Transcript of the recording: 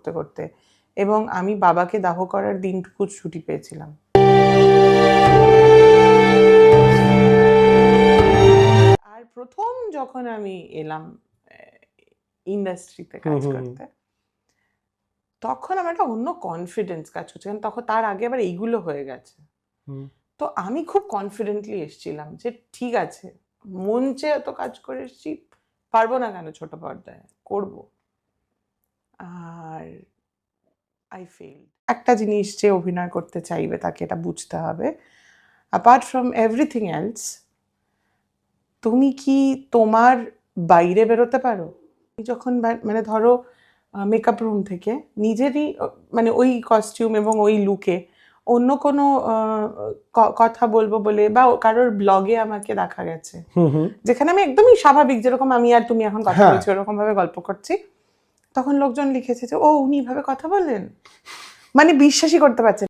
করতে করতে। এবং আমি বাবাকে দাহ করার দিনটুকু ছুটি পেয়েছিলাম। আর প্রথম যখন আমি এলাম ইন্ডাস্ট্রিতে কাজ। করতে তখন আমার একটা অন্য কনফিডেন্স কাজ করছে। কারণ তখন তার আগে আবার এইগুলো হয়ে গেছে। তো আমি খুব কনফিডেন্টলি এসেছিলাম যে ঠিক আছে মঞ্চে এত কাজ করে এসেছি পারব না কেন ছোট পর্দায়? করব। আর আই ফেল একটা জিনিস যে অভিনয় করতে চাইবে তাকে এটা বুঝতে হবে। অ্যাপার্ট ফ্রম এভরিথিং এলস তুমি কি তোমার বাইরে বেরোতে পারো? যখন মানে ধরো মেকআপ রুম থেকে নিজেরই মানে ওই কস্টিউম এবং ওই লুকে অন্য কোনো কথা বলব বলে বা কারোর ব্লগে আমাকে দেখা গেছে। যেখানে আমি একদমই স্বাভাবিক যেরকম আমি আর তুমি এখন কথা হ্যাঁ। বলছি ওরকম ভাবে গল্প করছি। তখন লোকজন লিখেছে যে ও উনি এভাবে কথা বলেন মানে বিশ্বাসই করতে পারছে।